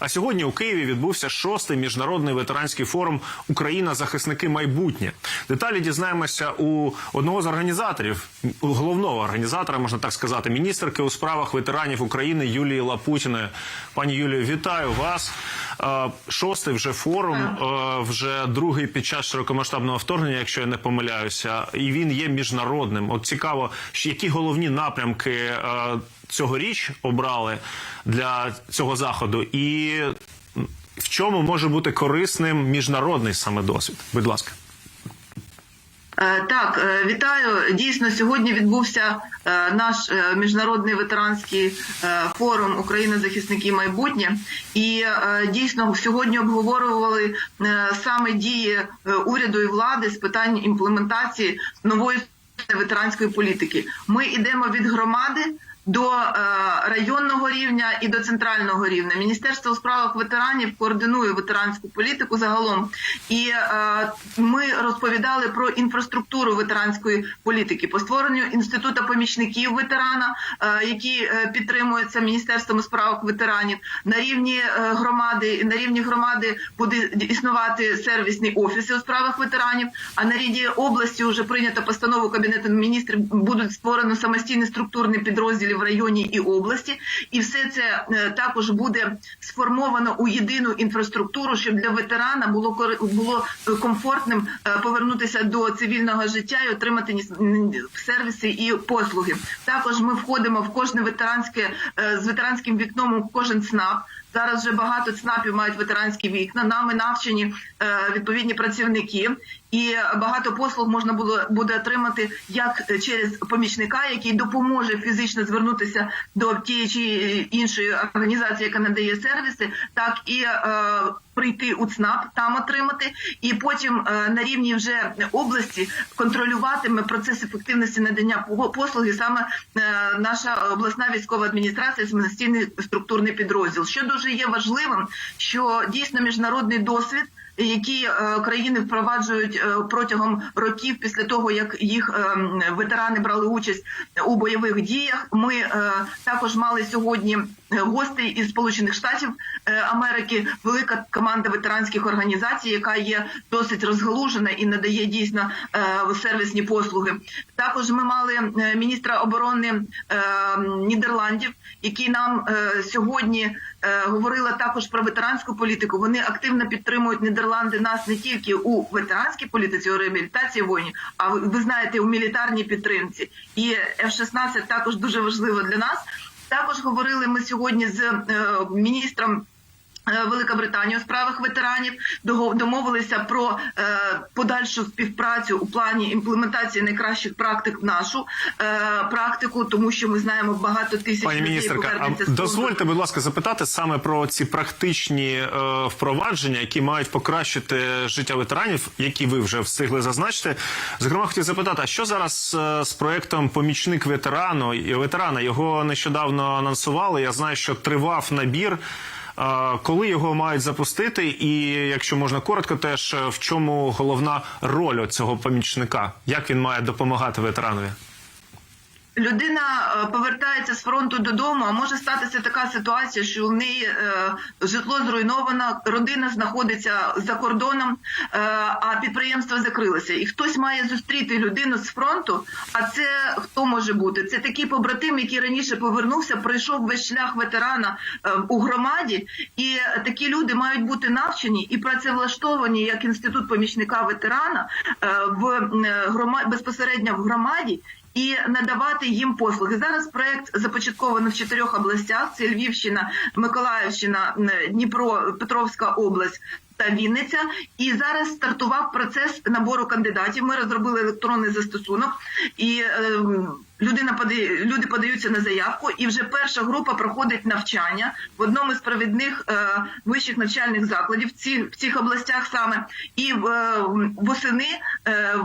А сьогодні у Києві відбувся шостий міжнародний ветеранський форум Україна захисники майбутнє. Деталі дізнаємося у одного з організаторів, у головного організатора, можна так сказати, міністерки у справах ветеранів України Юлії Лапутіної. Пані Юлію, вітаю вас. Е, Шостий вже форум, е, вже другий під час широкомасштабного вторгнення, якщо я не помиляюся, і він є міжнародним. От цікаво, які головні напрямки е, цьогоріч обрали для цього заходу, і в чому може бути корисним міжнародний саме досвід? Будь ласка. Е, Так, е, вітаю. Дійсно, сьогодні відбувся е, наш міжнародний ветеранський форум Україна захисники майбутнє. І дійсно сьогодні обговорювали саме дії уряду і влади з питань імплементації нової ветеранської політики. Ми йдемо від громади. До е, районного рівня і до центрального рівня міністерство у справах ветеранів координує ветеранську політику загалом, і е, ми розповідали про інфраструктуру ветеранської політики, по створенню інституту помічників ветерана, е, які підтримуються міністерством у справах ветеранів на рівні громади. На рівні громади буде існувати сервісні офіси у справах ветеранів. А на рівні області вже прийнято постанову кабінету міністрів. Будуть створено самостійні структурні підрозділи в районі і області, і все це е, також буде сформовано у єдину інфраструктуру, щоб для ветерана було було комфортним е, повернутися до цивільного життя і отримати сервіси і послуги. Також ми входимо в кожне ветеранське е, з ветеранським вікном у кожен ЦНАП. Зараз вже багато ЦНАПів мають ветеранські вікна. Нами навчені відповідні працівники, і багато послуг можна було буде отримати як через помічника, який допоможе фізично звернутися до тієї чи іншої організації, яка надає сервіси, так і е, прийти у ЦНАП, там отримати, і потім е, на рівні вже області контролюватиме процес ефективності надання по- послуги саме е, наша обласна військова адміністрація, самостійний структурний підрозділ. Що дуже є важливим, що дійсно міжнародний досвід. Які е, країни впроваджують протягом років після того, як їх ветерани брали участь у бойових діях. Ми також мали сьогодні гостей із Сполучених Штатів Америки, велика команда ветеранських організацій, яка є досить розгалужена і надає дійсно е, сервісні послуги. Також ми мали е, міністра оборони е, Нідерландів, який нам сьогодні говорила також про ветеранську політику. Вони активно підтримують Нідерланди нас не тільки у ветеранській політиці, у реабілітації воїнів, а ви, знаєте, у мілітарній підтримці. І F-16 також дуже важливо для нас. Також говорили ми сьогодні з міністром. Е, Великобританії у справах ветеранів домовилися про е, подальшу співпрацю у плані імплементації найкращих практик в нашу е, практику, тому що ми знаємо багато тисяч Пані людей міністерка, а дозвольте, будь ласка, запитати саме про ці практичні впровадження, які мають покращити життя ветеранів, які ви вже встигли зазначити. Зокрема, хотів запитати, а що зараз з проектом помічник ветерану і ветерана? Його нещодавно анонсували. Я знаю, що тривав набір. Коли його мають запустити, і якщо можна коротко, теж е, в чому головна роль цього помічника? Як він має допомагати ветеранові? Людина е, повертається з фронту додому, а може статися така ситуація, що в неї е, житло зруйновано, родина знаходиться за кордоном, е, а підприємство закрилося. І хтось має зустріти людину з фронту. А це хто може бути? Це такий побратим, який раніше повернувся, пройшов весь шлях ветерана у громаді, і такі люди мають бути навчені і працевлаштовані як інститут помічника ветерана в безпосередньо в громаді і надавати їм послуги. Зараз проект започатковано в чотирьох областях: це Львівщина, Миколаївщина, Дніпро, Петровська область. Та Вінниця, і зараз стартував процес набору кандидатів. Ми розробили електронний застосунок, і е, людина подає, люди подаються на заявку. І вже перша група проходить навчання в одному з провідних е, вищих навчальних закладів в, ці, в цих областях саме. І е, восени е,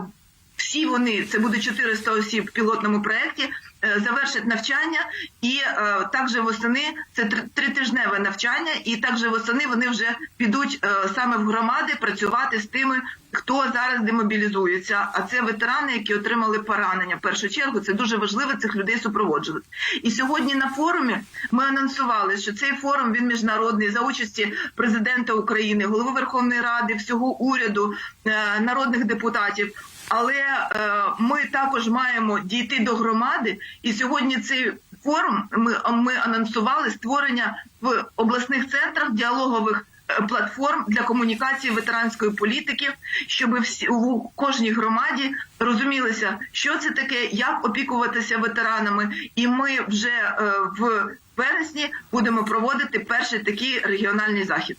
всі вони це буде 400 осіб в пілотному проєкті. е, Завершать навчання, і е, також восени це три- тритижневе навчання, і також восени вони вже підуть е, саме в громади працювати з тими, хто зараз демобілізується. А це ветерани, які отримали поранення. В першу чергу це дуже важливо цих людей супроводжувати. І сьогодні на форумі ми анонсували, що цей форум він міжнародний за участі президента України, голови Верховної Ради, всього уряду, народних депутатів. Але е, ми також маємо дійти до громади, і сьогодні цей форум ми, ми анонсували створення в обласних центрах діалогових платформ для комунікації ветеранської політики, щоб всі у кожній громаді розумілися, що це таке, як опікуватися ветеранами, і ми вже е, в вересні будемо проводити перший такий регіональний захід.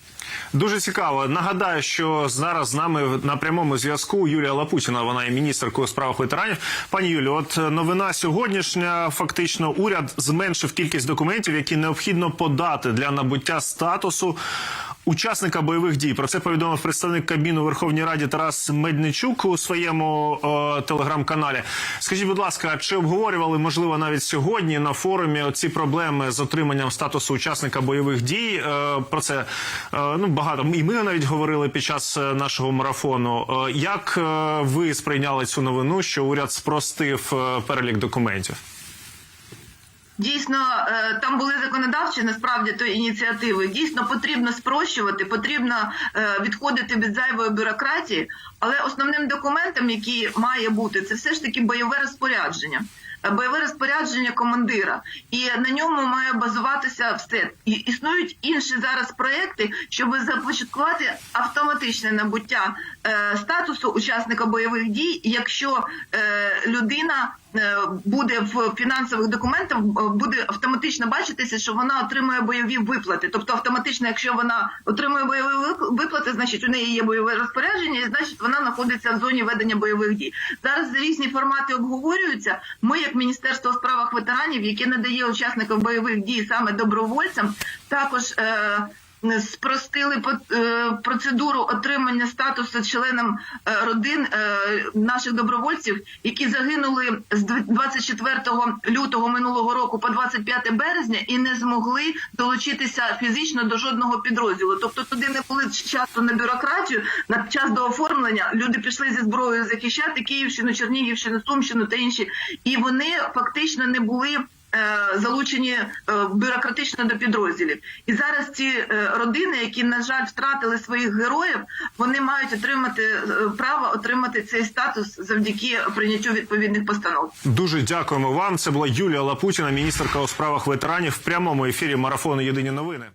Дуже цікаво. Нагадаю, що зараз з нами на прямому зв'язку Юлія Лапутіна, вона є міністеркою у справах ветеранів. Пані Юлію, от новина сьогоднішня. Фактично, уряд зменшив кількість документів, які необхідно подати для набуття статусу. Учасника бойових дій про це повідомив представник Кабміну Верховній Раді Тарас Медничук у своєму е, телеграм-каналі. Скажіть, будь ласка, чи обговорювали можливо навіть сьогодні на форумі ці проблеми з отриманням статусу учасника бойових дій? Е, про це е, ну багато і ми навіть говорили під час е, нашого марафону. Е, як е, ви сприйняли цю новину, що уряд спростив е, перелік документів? Дійсно, е, там були законодавчі насправді то ініціативи. Дійсно потрібно спрощувати, потрібно е, відходити від зайвої бюрократії. Але основним документом, який має бути, це все ж таки бойове розпорядження. Е, Бойове розпорядження командира, і на ньому має базуватися все. І існують інші зараз проекти, щоб започаткувати автоматичне набуття статусу учасника бойових дій, якщо людина буде в фінансових документах, буде автоматично бачитися, що вона отримує бойові виплати. Тобто автоматично, якщо вона отримує бойові виплати, значить у неї є бойове розпорядження, і значить вона знаходиться в зоні ведення бойових дій. Зараз різні формати обговорюються. Ми, як Міністерство у справах ветеранів, яке надає учасникам бойових дій саме добровольцям, також. Е, Спростили е, процедуру отримання статусу членам е, родин е, наших добровольців, які загинули з дв- 24 лютого минулого року по 25 березня і не змогли долучитися фізично до жодного підрозділу. Тобто туди не були часу на бюрократію, на час до оформлення. Люди пішли зі зброєю захищати Київщину, Чернігівщину, Сумщину та інші, і вони фактично не були залучені е, бюрократично до підрозділів. І зараз ці е, родини, які на жаль втратили своїх героїв, вони мають отримати е, право отримати цей статус завдяки прийняттю відповідних постанов. Дуже дякуємо вам. Це була Юлія Лапутіна, міністерка у справах ветеранів в прямому ефірі марафону Єдині новини.